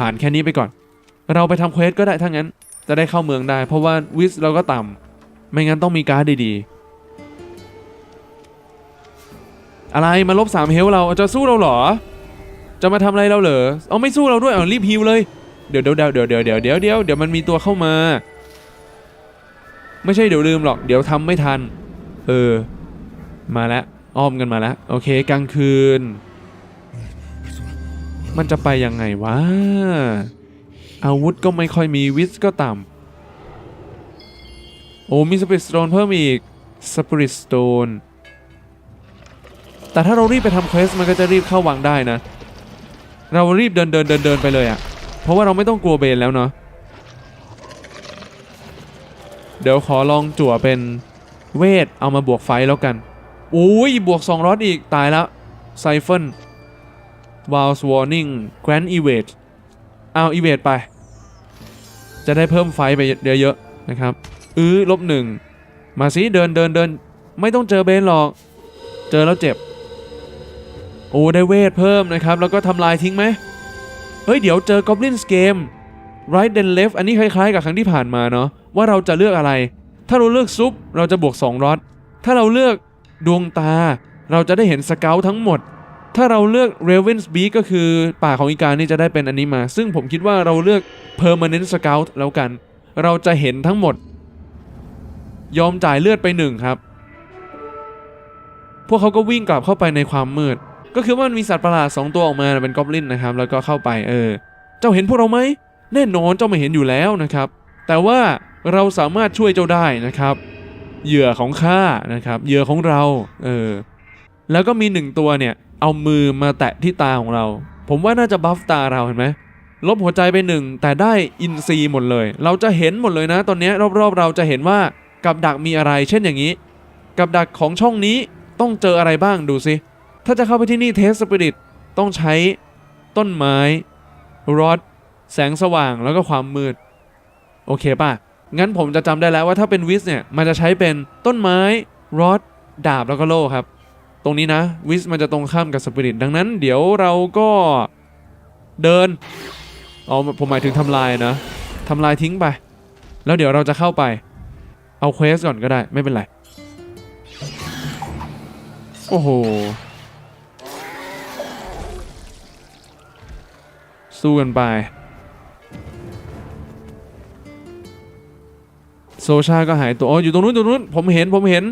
ผ่านแค่นี้ไปก่อน เราไปทำเควสก็ได้ถ้างั้น จะได้เข้าเมืองได้ เพราะว่าวิสเราก็ต่ำไม่งั้นต้องมีการ์ดดีๆ อะไรมาลบสามเฮลเราจะสู้เราเหรอ จะมาทำอะไรเราเหรอเอาไม่สู้เราด้วยเอารีบฮิวเลยเดี๋ยวเดี๋ยวเดี๋ยวเดี๋ยวเดี๋ยวเดี๋ยวเดี๋ยวเดี๋ยวมันมีตัวเข้ามา ไม่ใช่เดี๋ยวลืมหรอก เดี๋ยวทำไม่ทัน เออ มาแล้วอ้อมกันมาแล้ว โอเคกลางคืน มันจะไปยังไงวะ อาวุธก็ไม่ค่อยมีวิสก็ต่ำ โอ้มีสปิริตสโตนเพิ่มอีกสปิริตสโตนแต่ถ้าเรารีบไปทำเควสมันก็จะรีบเข้าวังได้นะ เรารีบเดินเดินเดินเดินไปเลยอะ่ะเพราะว่าเราไม่ต้องกลัวเบนแล้วเนาะเดี๋ยวขอลองจั่วเป็นเวทเอามาบวกไฟแล้วกันโอ้ยบวก2รอดอีกตายแล้วไซเฟ น w a l s Warning Grand Evade เอา Evade ไป จะได้เพิ่มไฟไปเยอะๆนะครับอื้อลบหนึ่งมาสิเดินเดินเดินไม่ต้องเจอเบนหรอก เจอแล้วเจ็บ โอ้ได้เวทเพิ่มนะครับ แล้วก็ทำลายทิ้งไหมเฮ้ย เดี๋ยวเจอ Goblins Game Right then left อันนี้คล้ายๆ กับครั้งที่ผ่านมาเนาะว่าเราจะเลือกอะไร ถ้าเราเลือกซุปเราจะบวก2รอดถ้าเราเลือกดวงตา เราจะได้เห็นสเกลทั้งหมด ถ้าเราเลือก Raven's Beak ก็คือป่าของอีกานี่จะได้เป็นอันนี้มา ซึ่งผมคิดว่าเราเลือก Permanent Scout แล้วกัน เราจะเห็นทั้งหมด ยอมจ่ายเลือดไปหนึ่งครับ พวกเขาก็วิ่งกลับเข้าไปในความมืด ก็คือว่ามันมีสัตว์ประหลาดสองตัวออกมาเป็นกอบลินนะครับ แล้วก็เข้าไปเออ เจ้าเห็นพวกเราไหม แน่นอนเจ้าไม่เห็นอยู่แล้วนะครับ แต่ว่าเราสามารถช่วยเจ้าได้นะครับ เหยื่อของข้านะครับ เหยื่อของเรา เออ แล้วก็มีหนึ่งตัวเนี่ย เอามือมาแตะที่ตาของเรา ผมว่าน่าจะบัฟตาเราเห็นไหมลบหัวใจไปหนึ่งแต่ได้อินซีหมดเลย เราจะเห็นหมดเลยนะ ตอนนี้รอบๆ เราจะเห็นว่ากับดักมีอะไร เช่นอย่างนี้ กับดักของช่องนี้ต้องเจออะไรบ้างดูสิ ถ้าจะเข้าไปที่นี่เทสสปิริตต้องใช้ต้นไม้รอดแสงสว่างแล้วก็ความมืด โอเคป่ะ งั้นผมจะจำได้แล้วว่าถ้าเป็นวิสเนี่ย มันจะใช้เป็นต้นไม้รอดดาบแล้วก็โล่ครับ ตรงนี้นะวิสมันจะตรงข้ามกับสปิริตดังนั้นเดี๋ยวเราก็เดินเอาผมหมายถึงทำลายนะทำลายทิ้งไป แล้วเดี๋ยวเราจะเข้าไป เอาเควสก่อนก็ได้ไม่เป็นไร โอ้โห สู้กันไปโซชาก็หายตัว อ๋อ อยู่ตรงนู้นตรงนู้นผมเห็นผมเห็น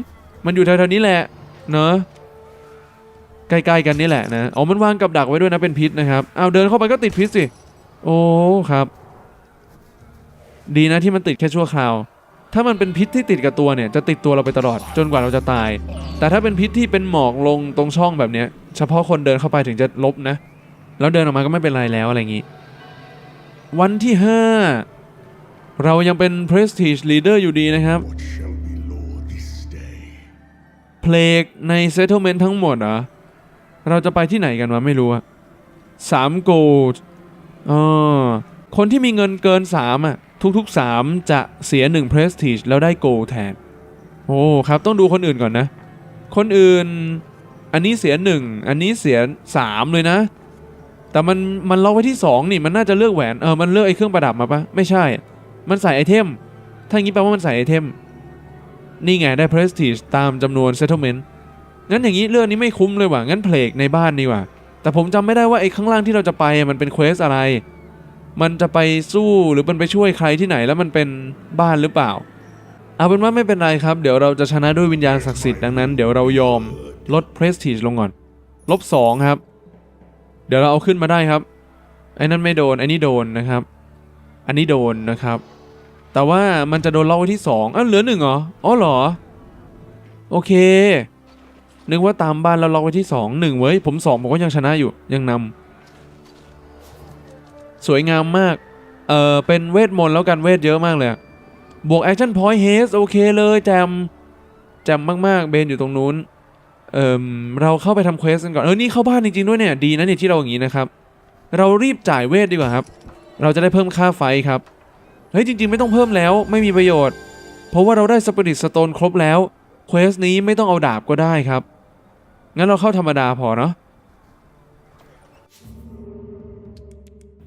มันอยู่แถวๆนี้แหละ เนอะ ใกล้ๆกันนี่แหละนะอ๋อมันวางกับดักไว้ด้วยนะเป็นพิษนะครับเอาวเดินเข้าไปก็ติดพิษสิ โอ้ครับ ดีนะที่มันติดแค่ชั่วคราว ถ้ามันเป็นพิษที่ติดกับตัวเนี่ยจะติดตัวเราไปตลอดจนกว่าเราจะตาย แต่ถ้าเป็นพิษที่เป็นหมอกลงตรงช่องแบบเนี้ย เฉพาะคนเดินเข้าไปถึงจะลบนะ แล้วเดินออกมาก็ไม่เป็นไรแล้วอะไรอย่างงี้ วันที่ 5 เรายังเป็น Prestige Leader อยู่ดีนะครับ What shall we lord this day? เพลกใน Settlement ทั้งหมดเหรอ เราจะไปที่ไหนกันวะไม่รู้อะสามโกดอ๋อคนที่มีเงินเกิน3อะทุกๆ3จะเสีย1 Prestige แล้วได้โกแทน โอ้ครับต้องดูคนอื่นก่อนนะ คนอื่นอันนี้เสีย1อันนี้เสีย3เลยนะ แต่มันมันล็อกไว้ที่2นี่มันน่าจะเลือกแหวนเออมันเลือกไอ้เครื่องประดับมาปะไม่ใช่ มันใส่ไอเทม ถ้างี้แปลว่ามันใส่ไอเทม นี่ไงได้ Prestige ตามจำนวน Settlement งั้นอย่างนี้เรื่องนี้ไม่คุ้มเลยว่ะงั้นเพลกในบ้านดีกว่า แต่ผมจำไม่ได้ว่าไอ้ข้างล่างที่เราจะไปมันเป็นเควสอะไร มันจะไปสู้หรือมันไปช่วยใครที่ไหนแล้วมันเป็นบ้านหรือเปล่า เอาเป็นว่าไม่เป็นไรครับ เดี๋ยวเราจะชนะด้วยวิญญาณศักดิ์สิทธิ์ดังนั้นเดี๋ยวเรายอมลด Prestige ลงก่อนลบสองครับ เดี๋ยวเราเอาขึ้นมาได้ครับไอ้นั่นไม่โดนไอ้นี่โดนนะครับ อันนี้โดนนะครับ แต่ว่ามันจะโดนล็อกไว้ที่สองอ้าวเหลือหนึ่งเหรออ๋อเหรอ โอเค นึกว่าตามบ้านแล้วล็อกไว้ที่สองหนึ่งเว้ย ผมสองผมก็ยังชนะอยู่ยังนำสวยงามมาก เออเป็นเวทมนต์แล้วกันเวทเยอะมากเลยบวกแอคชั่นพอยต์เฮสโอเคเลยแจมแจมมากๆเบนอยู่ตรงนู้นเอ่มเราเข้าไปทำเควสกันก่อน เออ นี่เข้าบ้านจริงๆด้วยเนี่ย ดีนะเนี่ยที่เราอย่างนี้นะครับ เรารีบจ่ายเวทดีกว่าครับ เราจะได้เพิ่มค่าไฟครับ เฮ้ยจริง ๆ ไม่ต้องเพิ่มแล้วไม่มีประโยชน์ เพราะว่าเราได้สปิริตสโตนครบแล้วเควสนี้ไม่ต้องเอาดาบก็ได้ครับ งั้นเราเข้าธรรมดาพอเนาะ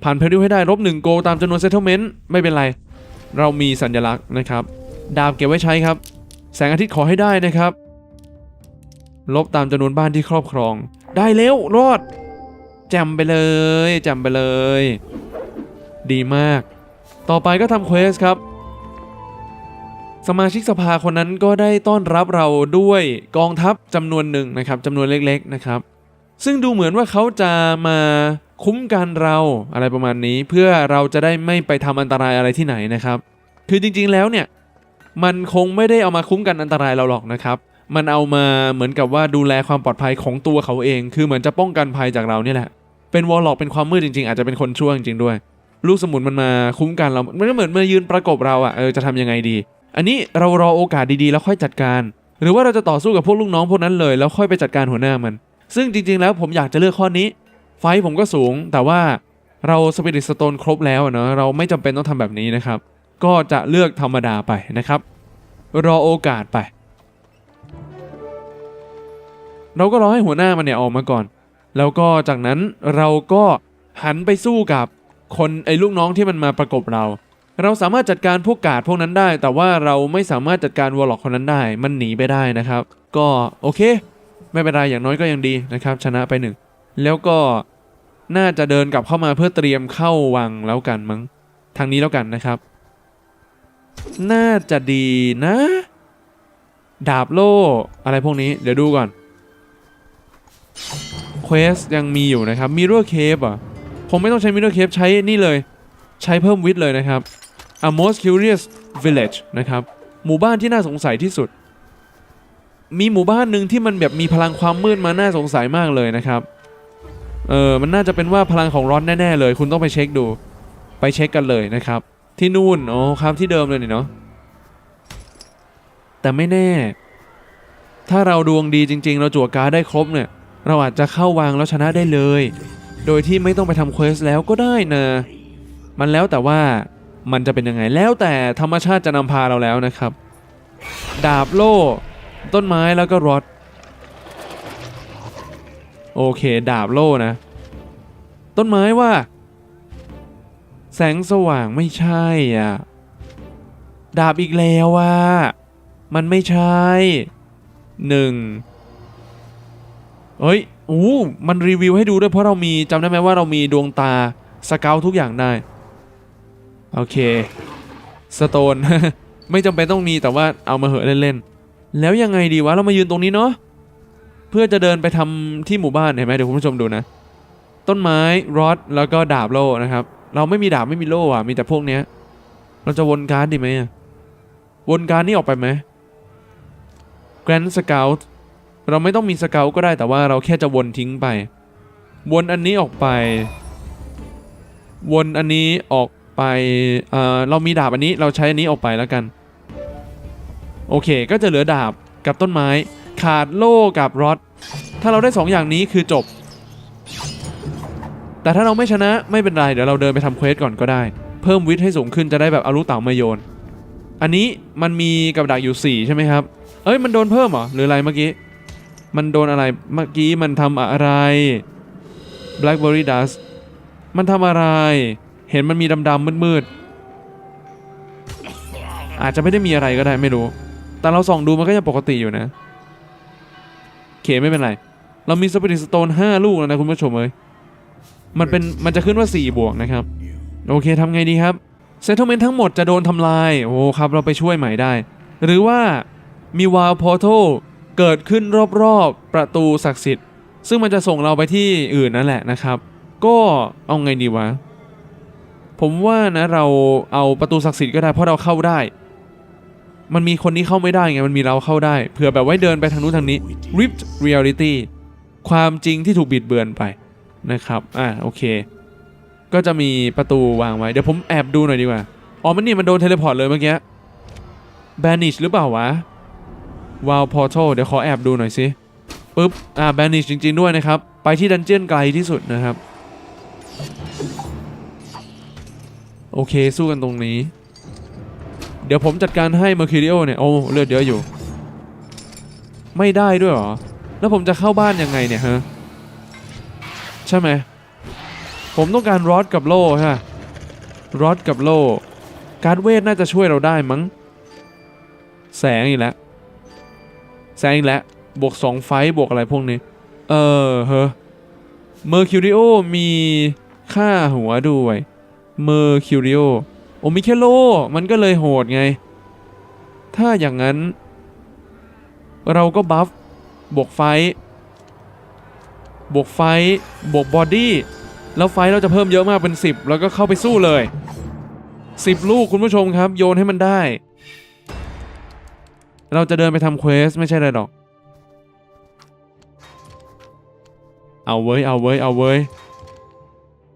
ผ่านเพริวให้ได้ลบ1โกตามจำนวนเซ t เ e เมนต์ไม่เป็นไร เรามีสัญลักษณ์นะครับ ดาบเก็บไว้ใช้ครับ แสงอาทิตย์ขอให้ได้นะครับ ลบตามจำนวนบ้านที่ครอบครอง ได้แล้วรอดจมไปเลยจมไปเลย ดีมาก ต่อไปก็ทำเควสครับ สมาชิกสภาคนนั้นก็ได้ต้อนรับเราด้วยกองทัพจำนวนหนึ่งนะครับจำนวนเล็กๆนะครับ ซึ่งดูเหมือนว่าเขาจะมาคุ้มกันเราอะไรประมาณนี้ เพื่อเราจะได้ไม่ไปทำอันตรายอะไรที่ไหนนะครับ คือจริงๆแล้วเนี่ยมันคงไม่ได้เอามาคุ้มกันอันตรายเราหรอกนะครับ มันเอามาเหมือนกับว่าดูแลความปลอดภัยของตัวเขาเอง คือเหมือนจะป้องกันภัยจากเราเนี่ยแหละ เป็นวอลล็อกเป็นความมืดจริงๆ อาจจะเป็นคนชั่วจริงๆด้วย ลูกสมุนมันมาคุ้มกันเรา มันก็เหมือนมายืนประกบเราอะ่ะ เออ จะทำยังไงดี อันนี้เรารอโอกาสดีๆแล้วค่อยจัดการ หรือว่าเราจะต่อสู้กับพวกลูกน้องพวกนั้นเลย แล้วค่อยไปจัดการหัวหน้ามัน ซึ่งจริง ๆ แล้วผมอยากจะเลือกข้อนี้ ไฟผมก็สูง แต่ว่าเราสปิริตสโตนครบแล้วเนาะเราไม่จำเป็นต้องทำแบบนี้นะครับ ก็จะเลือกธรรมดาไปนะครับ รอโอกาสไป เราก็รอให้หัวหน้ามันเนี่ยออกมาก่อน แล้วก็จากนั้นเราก็หันไปสู้กับคนไอ้ลูกน้องที่มันมาประกบเรา เราสามารถจัดการพวกกาดพวกนั้นได้ แต่ว่าเราไม่สามารถจัดการวอลล็อกคนนั้นได้ มันหนีไปได้นะครับ ก็โอเค ไม่เป็นไรอย่างน้อยก็ยังดีนะครับ ชนะไปหนึ่งแล้วก็น่าจะเดินกลับเข้ามาเพื่อเตรียมเข้าวังแล้วกันมั้งทางนี้แล้วกันนะครับ น่าจะดีนะ ดาบโล่อะไรพวกนี้ เดี๋ยวดูก่อนเควสยังมีอยู่นะครับ Mirror Cave อะผมไม่ต้องใช้ Mirror Cave ใช้นี่เลย ใช้เพิ่มวิทย์เลยนะครับ A Most Curious Village นะครับหมู่บ้านที่น่าสงสัยที่สุด มีหมู่บ้านหนึ่งที่มันแบบมีพลังความมืดมาน่าสงสัยมากเลยนะครับเออมันน่าจะเป็นว่าพลังของร้อนแน่ ๆ เลย คุณต้องไปเช็คดู ไปเช็คกันเลยนะครับ ที่นู่นโอ๋อครับที่เดิมเลยนี่เนาะแต่ไม่แน่ ถ้าเราดวงดีจริง ๆ เราจั่วการ์ดได้ครบเนี่ย เราอาจจะเข้าวางแล้วชนะได้เลย โดยที่ไม่ต้องไปทำเควสแล้วก็ได้นะ มันแล้วแต่ว่า มันจะเป็นยังไงแล้วแต่ธรรมชาติจะนำพาเราแล้วนะครับ ดาบโล่ ต้นไม้แล้วก็รถโอเคดาบโล่นะ ต้นไม้ว่า แสงสว่างไม่ใช่อะดาบอีกแล้วว่ามันไม่ใช่หนึ่งเฮ้ยอู้มันรีวิวให้ดูด้วยเพราะเรามีจำได้ไหมว่าเรามีดวงตาสเกลทุกอย่างได้ โอเคสโตน ไม่จำเป็นต้องมีแต่ว่าเอามาเหอะเล่นๆ แล้วยังไงดีวะ เรามายืนตรงนี้เนาะเพื่อจะเดินไปทำที่หมู่บ้านเห็นไหมเดี๋ยวคุณผู้ชมดูนะ ต้นไม้รอดแล้วก็ดาบโล่นะครับ เราไม่มีดาบไม่มีโล่อะมีแต่พวกเนี้ย เราจะวนการ์ดดีไหมวนการ์ดนี่ออกไปไหม Grand Scout เราไม่ต้องมีสเกลก็ได้แต่ว่าเราแค่จะวนทิ้งไป วนอันนี้ออกไป วนอันนี้ออก ไปเอ่อเรามีดาบอันนี้เราใช้อันนี้ออกไปแล้วกัน โอเค ก็จะเหลือดาบกับต้นไม้ ขาดโล่กับรอดถ้าเราได้สองอย่างนี้คือจบ แต่ถ้าเราไม่ชนะไม่เป็นไร เดี๋ยวเราเดินไปทำเควสก่อนก็ได้ เพิ่มวิทย์ให้สูงขึ้นจะได้แบบเอาลูกเต๋ามาโยน อันนี้มันมีกับดักอยู่ 4 ใช่ไหมครับ เอ้ยมันโดนเพิ่มเหรอหรืออะไรเมื่อกี้ มันโดนอะไรเมื่อกี้มันทำอะไร Blackberry Dust มันทำอะไร เห็นมันมีดำๆมืดๆอาจจะไม่ได้มีอะไรก็ได้ไม่รู้ แต่เราส่องดูมันก็ยังปกติอยู่นะเคไม่เป็นไร เรามีสปิริตสโตน5ลูกแล้วนะคุณผู้ชมเอ้ยมันเป็นมันจะขึ้นว่า 4 บวกนะครับ โอเคทำไงดีครับเซ t เ e เมนต์ทั้งหมดจะโดนทำลาย โอ้ครับ เราไปช่วยใหม่ได้ หรือว่ามีวาลพอร์ทัลเกิดขึ้นรอบๆ ประตูศักดิ์สิทธิ์ ซึ่งมันจะส่งเราไปที่อื่นนั่นแหละนะครับ ก็เอาไงดีวะ ผมว่านะเราเอาประตูศักดิ์สิทธิ์ก็ได้เพราะเราเข้าได้ มันมีคนนี้เข้าไม่ได้ไงมันมีเราเข้าได้เผื่อแบบไว้เดินไปทางนู้นทางนี้ Rift Reality ความจริงที่ถูกบิดเบือนไปนะครับอ่าโอเค ก็จะมีประตูวางไว้ เดี๋ยวผมแอบดูหน่อยดีกว่าอ๋อมันนี่มันโดนเทเลพอร์ตเลยเมื่อกี้ Banish หรือเปล่าวะ Wow Portal เดี๋ยวขอแอบดูหน่อยสิปึ๊บอ่า Banish จริง ๆ ด้วยนะครับ ไปที่ดันเจียนไกลที่สุดนะครับ โอเคสู้กันตรงนี้ เดี๋ยวผมจัดการให้ Mercurial เนี่ย โอ้เลือดเยอะอยู่ ไม่ได้ด้วยหรอ แล้วผมจะเข้าบ้านยังไงเนี่ยฮะ ใช่ไหม ผมต้องการรอดกับโล่ใช่ปะรอดกับโล่การเวทน่าจะช่วยเราได้มั้ง แสงอีกแล้ว แสงอีกแล้ว บวก 2 ไฟบวกอะไรพวกนี้ เออเฮ้เมอร์คิวริโอมีค่าหัวด้วย เมอร์คิวริโอโอมิเคโลมันก็เลยโหดไง ถ้าอย่างนั้น เราก็บัฟบวกไฟ บวกไฟ บวกบอดี้ แล้วไฟเราจะเพิ่มเยอะมากเป็น 10 แล้วก็เข้าไปสู้เลย 10 ลูกคุณผู้ชมครับ โยนให้มันได้ เราจะเดินไปทำเควสไม่ใช่อะไรหรอก เอาเว้ย เอาเว้ย เอาเว้ย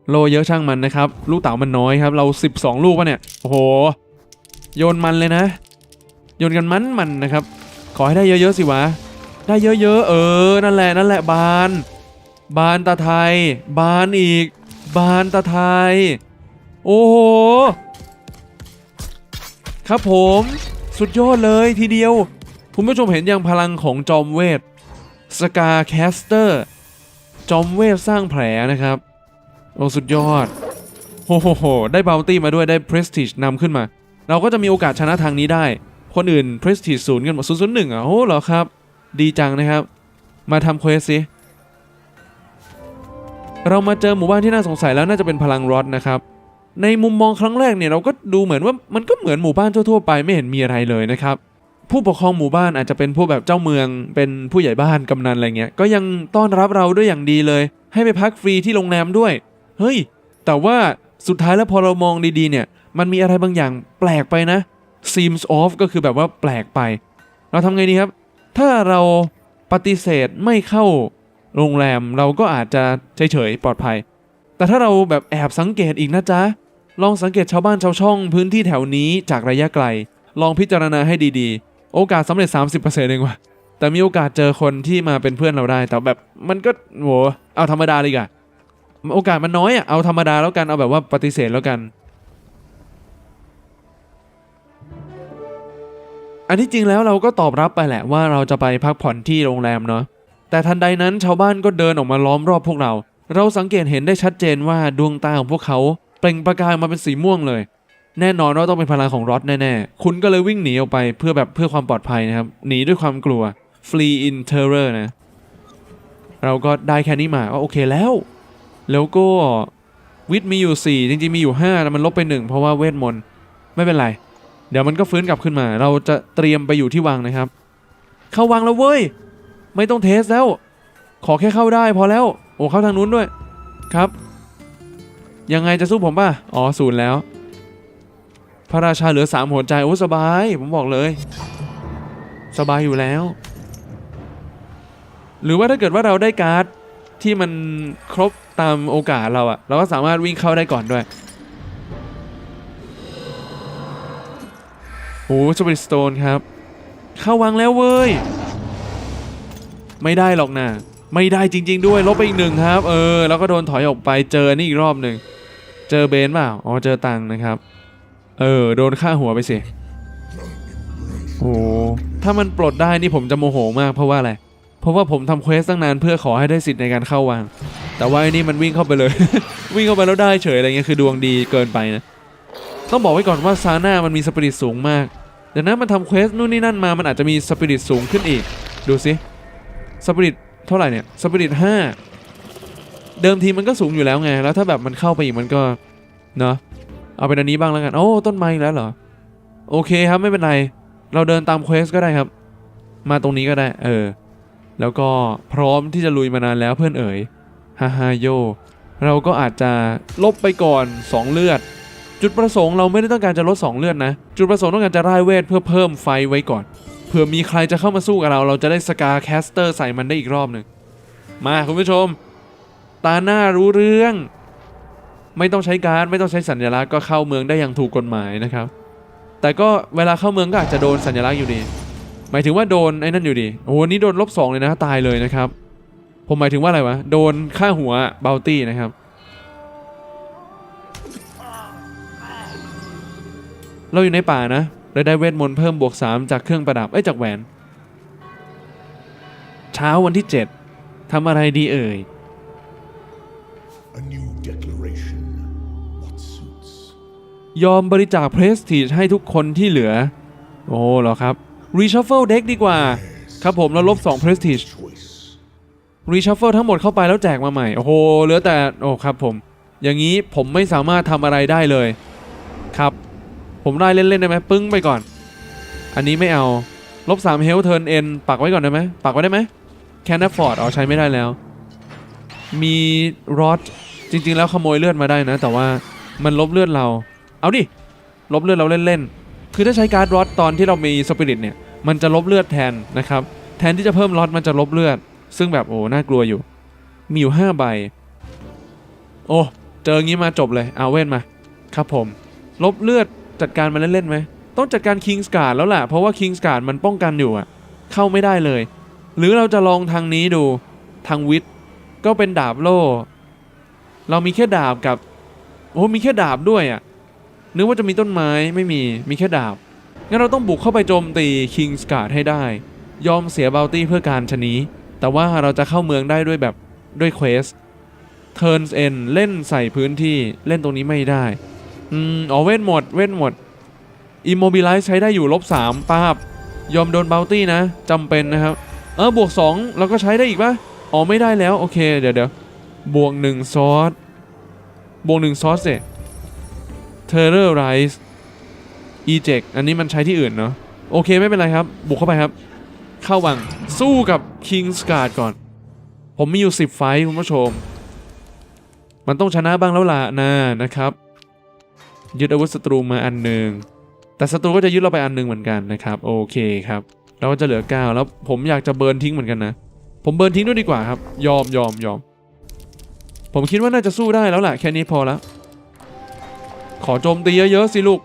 โลเยอะช่างมันนะครับ ลูกเต๋ามันน้อยครับ เรา 12 ลูกปะเนี่ย โอ้โห โยนมันเลยนะ โยนกันมันมันนะครับ ขอให้ได้เยอะๆสิวะ ได้เยอะๆ เออ นั่นแหละ นั่นแหละบาน บานตาไทย บานอีก บานตาไทย โอ้โห ครับผม สุดยอดเลยทีเดียว คุณผู้ชมเห็นยังพลังของจอมเวท สกาแคสเตอร์ จอมเวทสร้างแผลนะครับ โอ้สุดยอดโอ้โหโหได้บ o ลตี้มาด้วยได้ Prestige นำขึ้นมา เราก็จะมีโอกาสชนะทางนี้ได้ คนอื่น Prestige ศูนย์กันหมดศูนย์ศูนย์หนึ่งอะโอ้เหรอครับ ดีจังนะครับ มาทำเควสสิเรามาเจอหมู่บ้านที่น่าสงสัยแล้วน่าจะเป็นพลังรอดนะครับ ในมุมมองครั้งแรกเนี่ยเราก็ดูเหมือนว่ามันก็เหมือนหมู่บ้านทั่วๆไปไม่เห็นมีอะไรเลยนะครับ ผู้ปกครองหมู่บ้านอาจจะเป็นผู้แบบเจ้าเมืองเป็นผู้ใหญ่บ้านกำนันอะไรเงี้ยก็ยังต้อนรับเราด้วยอย่างดีเลย ให้ไปพักฟรีที่โรงแรมด้วย เฮ้ย แต่ว่าสุดท้ายแล้วพอเรามองดีๆเนี่ย มันมีอะไรบางอย่างแปลกไปนะ seems off ก็คือแบบว่าแปลกไป เราทำไงดีครับ ถ้าเราปฏิเสธไม่เข้าโรงแรมเราก็อาจจะเฉยๆปลอดภัย แต่ถ้าเราแบบแอบสังเกตอีกนะจ๊ะ ลองสังเกตชาวบ้านชาวช่องพื้นที่แถวนี้จากระยะไกล ลองพิจารณาให้ดีๆ โอกาสสำเร็จ 30%เองว่ะแต่มีโอกาสเจอคนที่มาเป็นเพื่อนเราได้ แต่แบบมันก็โหเอาธรรมดาเลยกะ โอกาสมันน้อยอะเอาธรรมดาแล้วกันเอาแบบว่าปฏิเสธแล้วกัน อันที่จริงแล้วเราก็ตอบรับไปแหละว่าเราจะไปพักผ่อนที่โรงแรมเนาะแต่ทันใดนั้นชาวบ้านก็เดินออกมาล้อมรอบพวกเรา เราสังเกตเห็นได้ชัดเจนว่าดวงตาของพวกเขาเปล่งประกายมาเป็นสีม่วงเลย แน่นอนว่าต้องเป็นพลังของรอดแน่ๆ คุณก็เลยวิ่งหนีออกไปเพื่อแบบเพื่อความปลอดภัยนะครับหนีด้วยความกลัว flee in terror นะเราก็ได้แค่นี้มาก็โอเคแล้ว แล้วก็วิทย์มีอยู่ 4 จริงๆมีอยู่5แต่มันลบไป 1 เพราะว่าเวทมนต์ไม่เป็นไร เดี๋ยวมันก็ฟื้นกลับขึ้นมา เราจะเตรียมไปอยู่ที่วังนะครับ เข้าวังแล้วเว้ย ไม่ต้องเทสแล้ว ขอแค่เข้าได้พอแล้ว โอ้เข้าทางนู้นด้วยครับ ยังไงจะสู้ผมป่ะ อ๋อศูนย์แล้ว พระราชาเหลือสามหัวใจโอ้สบาย ผมบอกเลย สบายอยู่แล้ว หรือว่าถ้าเกิดว่าเราได้การ์ดที่มันครบ ตามโอกาสเราอะเราก็สามารถวิ่งเข้าได้ก่อนด้วยโอ้สปริตสโตนครับ เข้าวังแล้วเว้ย ไม่ได้หรอกนะ ไม่ได้จริง ๆ ด้วย ลบไปอีกหนึ่งครับ เออ แล้วก็โดนถอยออกไปเจอนี่อีกรอบหนึ่ง เจอเบนเปล่า อ๋อ เจอตังค์นะครับ เออ โดนฆ่าหัวไปสิ โอ้ ถ้ามันปลดได้นี่ผมจะโมโหมากเพราะว่าอะไร เพราะว่าผมทำเควสตั้งนานเพื่อขอให้ได้สิทธิ์ในการเข้าวังแต่ว่าไอ้นี่มันวิ่งเข้าไปเลย วิ่งเข้าไปแล้วได้เฉยอะไรเงี้ยคือดวงดีเกินไปนะ ต้องบอกไว้ก่อนว่าซาน่ามันมีสปิริตสูงมากดังนั้นมันทำเควสนู่นนี่นั่นมา มันอาจจะมีสปิริตสูงขึ้นอีก ดูสิสปิริตเท่าไหร่เนี่ยสปิริตห้าเดิมทีมันก็สูงอยู่แล้วไง แล้วถ้าแบบมันเข้าไปอีกมันก็เนาะเอาเป็นอันนี้บ้างแล้วกัน โอ้ ต้นไม้แล้วเหรอ โอเคครับไม่เป็นไร เราเดินตามเควสก็ได้ครับ มาตรงนี้ก็ได้ เออ แล้วก็พร้อมที่จะลุยมานานแล้วเพื่อนเอ๋ยฮ่าฮ่าโย เราก็อาจจะลบไปก่อน 2 เลือด จุดประสงค์เราไม่ได้ต้องการจะลด 2 เลือดนะ จุดประสงค์ต้องการจะร่ายเวทเพื่อเพิ่มไฟไว้ก่อน เผื่อมีใครจะเข้ามาสู้กับเรา เราจะได้สกาแคสเตอร์ใส่มันได้อีกรอบหนึ่ง มาคุณผู้ชม ตาหน้ารู้เรื่อง ไม่ต้องใช้การ์ดไม่ต้องใช้สัญลักษณ์ก็เข้าเมืองได้อย่างถูกกฎหมายนะครับ แต่ก็เวลาเข้าเมืองก็อาจจะโดนสัญลักษณ์อยู่ดี มายถึงว่าโดนไอ้นั่นอยู่ดีโอ้โหนี่โดนลบสองเลยนะตายเลยนะครับ ผมหมายถึงว่าอะไรวะโดนค่าหัวเบลตี้นะครับ เราอยู่ในป่านะเราได้เวทมนต์เพิ่มบวก 3 จากเครื่องประดับเอ้ยจากแหวน เช้าวันที่ 7 ทำอะไรดีเอ่ย A new declaration ยอมบริจาคเพรสทีจให้ทุกคนที่เหลือ โอ้เหรอครับ reshuffle deck ดีกว่า ครับผมแล้วลบ2 prestige Choice. reshuffle ทั้งหมดเข้าไปแล้วแจกมาใหม่ โอ้โห เหลือแต่ โอ้ครับผม อย่างนี้ผมไม่สามารถทำอะไรได้เลย ครับ ผมได้เล่นๆได้ไหมปึ้งไปก่อน อันนี้ไม่เอาลบ3 health turn n ปักไว้ก่อนได้ไหมปักไว้ได้ไหม can afford อ๋อใช้ไม่ได้แล้ว มี rod จริง ๆ แล้วขโมยเลือดมาได้นะ แต่ว่ามันลบเลือดเรา เอาดิ ลบเลือดเราเล่นๆ คือถ้าใช้การ์ด rod ตอนที่เรามี spirit เนี่ย มันจะลบเลือดแทนนะครับ แทนที่จะเพิ่ม rod มันจะลบเลือด ซึ่งแบบโอ้น่ากลัวอยู่ มีอยู่5ใบ โอ้เจองี้มาจบเลยเอาเว้นมา ครับผม ลบเลือดจัดการมันเล่นๆไหมต้องจัดการคิงส์การ์ดแล้วแหละเพราะว่าคิงส์การ์ดมันป้องกันอยู่อะเข้าไม่ได้เลย หรือเราจะลองทางนี้ดูทางวิทย์ก็เป็นดาบโล่ เรามีแค่ดาบกับ โอ้มีแค่ดาบด้วยอะนึกว่าจะมีต้นไม้ไม่มีมีแค่ดาบ งั้นเราต้องบุกเข้าไปโจมตีคิงส์การ์ดให้ได้ ยอมเสียบ o ลตี้เพื่อการชนีแต่ว่าเราจะเข้าเมืองได้ด้วยแบบด้วยเควส Turns End เล่นใส่พื้นที่เล่นตรงนี้ไม่ได้ อืมอ๋อเว้นหมด เว้นหมด Immobilize ใช้ได้อยู่ลบสามป้าบ ยอมโดน Bounty นะจำเป็นนะครับ เออบวก2เราก็ใช้ได้อีกปะอ๋อไม่ได้แล้ว โอเค เดี๋ยวเดี๋ยวบวก1ซอสบวก1ซอสเสร็จ Terrorize Eject อันนี้มันใช้ที่อื่นเนาะโอเคไม่เป็นไรครับ บุกเข้าไปครับ เข้าวังสู้กับ King's Guard ก่อน ผมมีอยู่ 10 ไฟคุณผู้ชม มันต้องชนะบ้างแล้วล่ะนะนะครับ ยึดอาวุธศัตรูมาอันหนึ่งแต่ศัตรูก็จะยึดเราไปอันหนึ่งเหมือนกันนะครับโอเคครับ เราก็จะเหลือ 9 แล้วผมอยากจะเบิร์นทิ้งเหมือนกันนะ ผมเบิร์นทิ้งด้วยดีกว่าครับ ยอมยอมยอมผมคิดว่าน่าจะสู้ได้แล้วแหละแค่นี้พอแล้วขอโจมตีเยอะๆสิลูก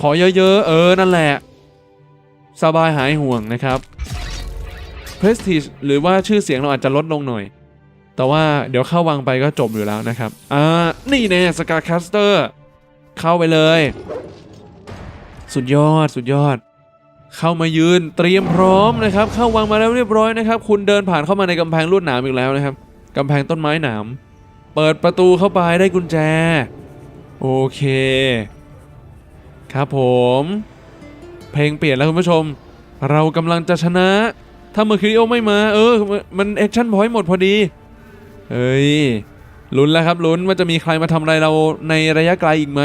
ขอเยอะๆ เออ นั่นแหละ สบายหายห่วงนะครับ Prestige หรือว่าชื่อเสียงเราอาจจะลดลงหน่อย แต่ว่าเดี๋ยวเข้าวังไปก็จบอยู่แล้วนะครับ อ่า นี่แน่สกาคัสเตอร์เข้าไปเลย สุดยอดสุดยอด เข้ามายืนเตรียมพร้อมนะครับ เข้าวังมาแล้วเรียบร้อยนะครับ คุณเดินผ่านเข้ามาในกำแพงลวดหนามอีกแล้วนะครับกำแพงต้นไม้หนาม เปิดประตูเข้าไปได้กุญแจ โอเค ครับผม เพลงเปลี่ยนแล้วคุณผู้ชม เรากำลังจะชนะ ถ้าเมอร์คิริโอไม่มา เออ มันแอคชั่นพอยต์หมดพอดี เฮ้ย ลุ้นแล้วครับลุ้นว่าจะมีใครมาทำอะไรเราในระยะไกลอีกไหม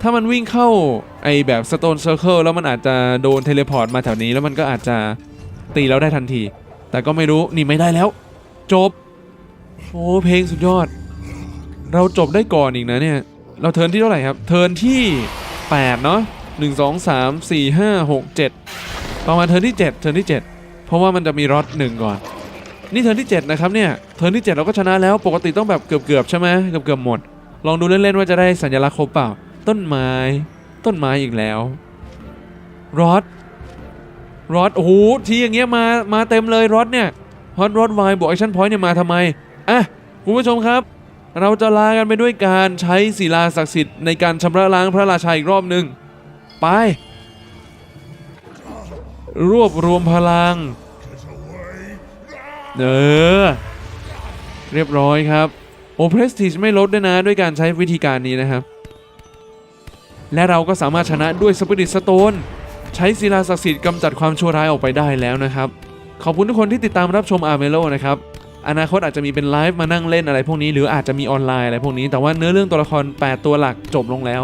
ถ้ามันวิ่งเข้าไอแบบ Stone Circle แล้วมันอาจจะโดนเทเลพอร์ตมาแถวนี้แล้วมันก็อาจจะตีเราได้ทันที แต่ก็ไม่รู้นี่ไม่ได้แล้ว จบ โอ้เพลงสุดยอด เราจบได้ก่อนอีกนะเนี่ย เราเทิร์นที่เท่าไหร่ครับ เทิร์นที่ 8 เนาะ1 2 3 4 5 6 7ประมาณเทิร์นที่ 7 เทิร์นที่ 7 เพราะว่ามันจะมีรอดหนึ่งก่อน นี่เทิร์นที่ 7 นะครับเนี่ย เทิร์นที่ 7 เราก็ชนะแล้ว ปกติต้องแบบเกือบๆใช่ไหมเกือบๆหมด ลองดูเล่นๆว่าจะได้สัญลักษณ์ครบเปล่า ต้นไม้ ต้นไม้อีกแล้ว รอด รอด โอ้โห ทีอย่างเงี้ยมา มาเต็มเลยรอดเนี่ยฮอตรอดไวบวกแอคชั่นพอยต์เนี่ยมาทำไม อะ คุณผู้ชมครับ เราจะลากันไปด้วยการใช้ศิลาศักดิ์สิทธิ์ในการชำระล้างพระราชาอีกรอบหนึ่งไป รวบรวมพลัง เออ เรียบร้อยครับ โอ้เพรสติชไม่ลดด้วยนะด้วยการใช้วิธีการนี้นะครับ และเราก็สามารถชนะด้วยสปิริตสโตนใช้ศิลาศักดิ์สิทธิ์กำจัดความชั่วร้ายออกไปได้แล้วนะครับ ขอบคุณทุกคนที่ติดตามรับชมอาร์เมโลนะครับ อนาคตอาจจะมีเป็นไลฟ์มานั่งเล่นอะไรพวกนี้หรืออาจจะมีออนไลน์อะไรพวกนี้ แต่ว่าเนื้อเรื่องตัวละคร 8 ตัวหลักจบลงแล้ว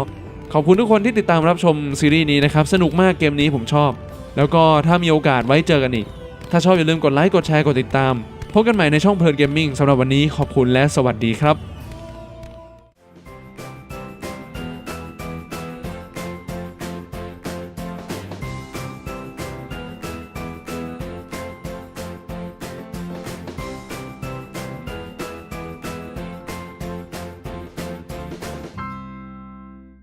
ขอบคุณทุกคนที่ติดตามรับชมซีรีส์นี้นะครับ สนุกมากเกมนี้ผมชอบ แล้วก็ถ้ามีโอกาสไว้เจอกันอีก ถ้าชอบอย่าลืมกดไลค์กดแชร์กดติดตาม พบกันใหม่ในช่องเพลินเกมมิ่งสำหรับวันนี้ขอบคุณและสวัสดีครับ